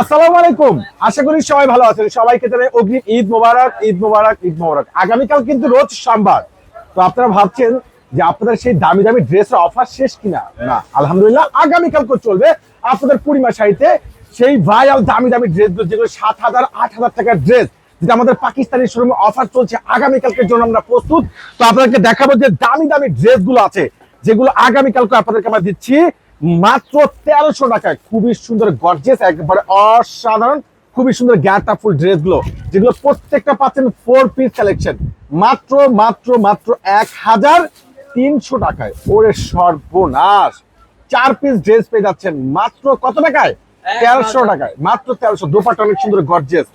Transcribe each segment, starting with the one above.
আসসালামু আলাইকুম। আশা করি সবাই ভালো আছেন। সবাইকে জানাই অগ্রিম ঈদ মোবারক ঈদ মোবারক ঈদ মোবারক। আগামীকাল কিন্তু রোজ সোমবার। তো আপনারা ভাবছেন যে আপনাদের সেই দামি দামি ড্রেসের অফার শেষ কিনা? না, আলহামদুলিল্লাহ আগামীকাল চলবে। আপনাদের পূর্ণিমা শাড়িতে সেই ভাইরাল দামি দামি ড্রেসগুলো যেগুলো সাত হাজার, আট হাজার টাকার ড্রেস, যেটা আমাদের পাকিস্তানি শোরুমে অফার চলছে আগামীকালকের জন্য আমরা প্রস্তুত। তো আপনাদেরকে দেখাবো যে দামি দামি ড্রেসগুলো আছে, যেগুলো আগামীকালকে আপনাদেরকে আমরা দিচ্ছি। মাত্র তেরোশো টাকায় খুবই সুন্দর গর্জেস একবারে অসাধারণ খুবই সুন্দর গ্যাটা ফুল ড্রেসগুলো যেগুলো প্রত্যেকটা পাচ্ছেন ফোর পিস কালেকশন মাত্র মাত্র মাত্র এক হাজার তিনশো টাকায়। ওরে সর্বনাশ! চার পিস ড্রেস পেয়ে যাচ্ছেন মাত্র কত টাকায়? তেরোশো টাকায়। মাত্র তেরোশো। দোপাটা অনেক সুন্দর গর্জেস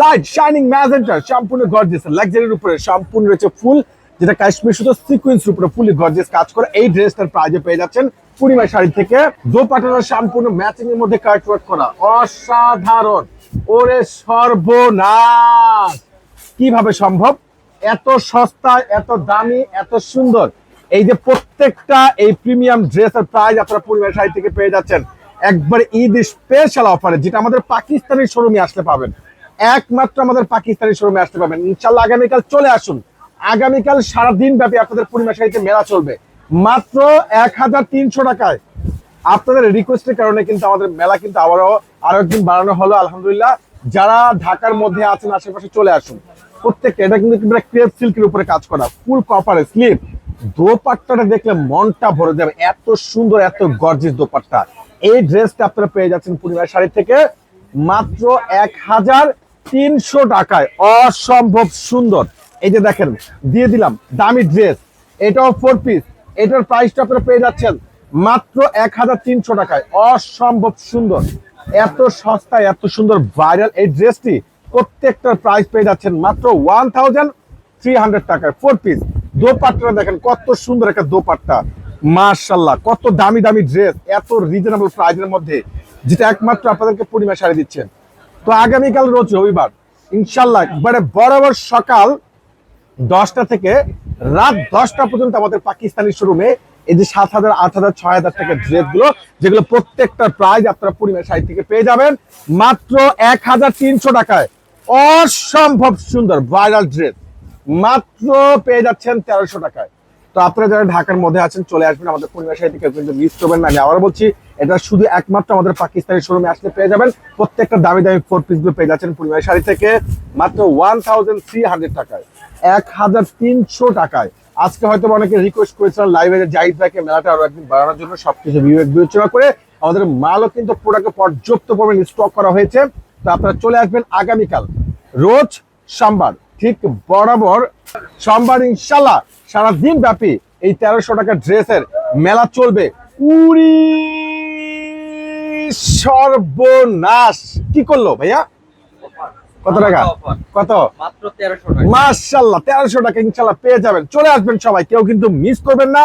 লাইট শাইনিং ম্যাজেন্টার সম্পূর্ণ গর্জিয়াস লাক্সারির উপরে সম্পূর্ণ রয়েছে ফুল যেটা কাশ্মীর শুধু সিকুয়েন্স উপরে ফুলি গর্জিয়াস কাজ করে এই ড্রেসটার প্রাইজে পেয়ে যাচ্ছেন পূর্ণিমা শাড়ি থেকে দোপাটার সম্পূর্ণ ম্যাচিং এর মধ্যে কাট ওয়ার্ক করা। অসাধারণ। ওরে সর্বনাশ! কীভাবে সম্ভব? এত সস্তা, এত দামি, এত সুন্দর। এই যে প্রত্যেকটা এই প্রিমিয়াম ড্রেসের প্রাইস আপনারা পূর্ণিমা শাড়ি থেকে পেয়ে যাচ্ছেন। একবার ঈদ স্পেশাল অফারে যেটা আমাদের পাকিস্তানি শোরুমে আসতে পাবেন। একমাত্র আমাদের পাকিস্তানি শোরুমে আসতে পারবেন ইনশাল্লাহ আগামীকাল চলে আসুন। আগামীকাল সারাদিন ব্যাপী আপনাদের পূর্ণিমা শাড়িতে মেলা চলবে। মাত্র এক হাজার তিনশো টাকায়। আপনাদের রিকোয়েস্টের কারণে কিন্তু আমাদের মেলা কিন্তু আবারও আরও একদিন বাড়ানো হলো, আলহামদুলিল্লাহ। যারা ঢাকার মধ্যে আছেন, আশেপাশে চলে আসুন। প্রত্যেকটা, এটা কিন্তু ক্রেপ সিল্কের উপরে কাজ করা ফুল কপারে স্লিপ দোপাট্টাটা দেখলে মনটা ভরে যাবে, এত সুন্দর, এত গর্জিস দোপাট্টা। এই ড্রেসটা আপনারা পেয়ে যাচ্ছেন পূর্ণিমা শাড়ি থেকে মাত্র এক হাজার তিনশো টাকায়। অসম্ভব সুন্দর। এই যে দেখেন, দিয়ে দিলাম, দামি ড্রেস এটাও ফোর পিস এটার প্রাইসটা আপনারা পেয়ে যাচ্ছেন মাত্র এক হাজার তিনশো টাকায়। অসম্ভব সুন্দর। এত সস্তায়, এত সুন্দর ভাইরাল এই ড্রেসটি প্রত্যেকটার প্রাইস পেয়ে যাচ্ছেন মাত্র ওয়ান থাউজেন্ড থ্রি হান্ড্রেড টাকায়। ফোর পিস দোপাট্টাটা দেখেন, কত সুন্দর একটা দোপাট্টা। মার্শাল্লাহ কত দামি দামি ড্রেস এত রিজনেবল প্রাইসের মধ্যে, যেটা একমাত্র আপনাদেরকে পূর্ণিমা শাড়ি দিচ্ছেন। তো আগামীকাল রোজ রবিবার, ইনশাল্লাহ, একবারে বরাবর সকাল দশটা থেকে রাত দশটা পর্যন্ত আমাদের পাকিস্তানি শোরুমে এই যে সাত হাজার, আট হাজার, ছয় হাজার টাকার ড্রেসগুলো যেগুলো প্রত্যেকটা প্রাইস আপনারা পরিমাণ সাইড থেকে পেয়ে যাবেন। মাত্র এক হাজার তিনশো টাকায় অসম্ভব সুন্দর ভাইরাল ড্রেস মাত্র পেয়ে যাচ্ছেন তেরোশো টাকায়। তো আপনারা যারা ঢাকার মধ্যে আছেন, চলে আসবেন আমাদের পরিবার সাইড থেকে মিস করবেন না। আমি আবার বলছি এটা শুধু একমাত্র আমাদের পাকিস্তানি শোরুমে আসলে পেয়ে যাবেন। প্রত্যেকটা দামি দামি ফোর পিসগুলো পেয়ে যাচ্ছেন পরিবার শাড়ি থেকে, মাত্র ওয়ান থাউজেন্ড থ্রি হান্ড্রেড টাকায়। এক হাজার তিনশো টাকায়। আজকে হয়তো অনেকে রিকোয়েস্ট করেছিলাম লাইভে জাহিদ ভাইকে মেলাটা আরও একদিন বাড়ানোর জন্য, সবকিছু বিবেক বিবেচনা করে। আমাদের মালও কিন্তু প্রোডাক্টে পর্যাপ্ত পরিমাণে স্টক করা হয়েছে। তো আপনারা চলে আসবেন আগামীকাল, রোজ সোমবার, ঠিক বরাবর। সোমবার ইনশাল্লাহ সারাদিন ব্যাপী এই তেরোশো টাকার ড্রেসের মেলা চলবে। উড়ি সর্বনাশ। কি করল ভাইয়া? কত টাকা? কত? মাত্র তেরোশো টাকা। ইনশাল্লাহ পেয়ে যাবেন। চলে আসবেন সবাই কেউ কিন্তু মিস করবেন না।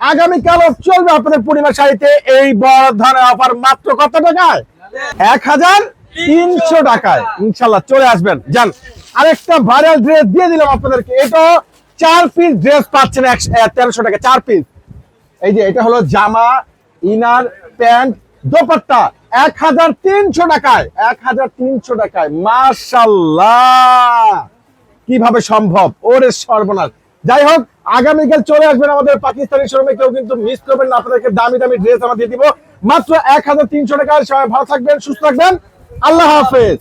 আগামীকালও চলবে আপনাদের পূর্ণিমা শাড়িতে। এই বড় ধরনের অফার মাত্র কত টাকায়? এক হাজার তিনশো টাকায়। ইনশাল্লাহ চলে আসবেন। যান আরেকটা ভাইরাল ড্রেস দিয়ে দিলাম আপনাদেরকে। এটা চার পিস ড্রেস পাচ্ছেন তেরোশো টাকা চার পিস এই যে এটা হলো জামা ইনার প্যান্ট দোপাট্টা এক হাজার তিনশো টাকায়, এক হাজার তিনশো টাকায়। মার্শাল্লাহ কীভাবে সম্ভব? ওরে সর্বনাশ। যাই হোক, আগামীকাল চলে আসবেন আমাদের পাকিস্তানি শ্রমিক কেউ কিন্তু মিস করবেন না, আপনাদেরকে দামি দামি ড্রেস আমরা দিয়ে দিব। মাত্র এক হাজার তিনশো টাকায় সবাই ভালো থাকবেন, সুস্থ থাকবেন। আল্লাহ হাফেজ!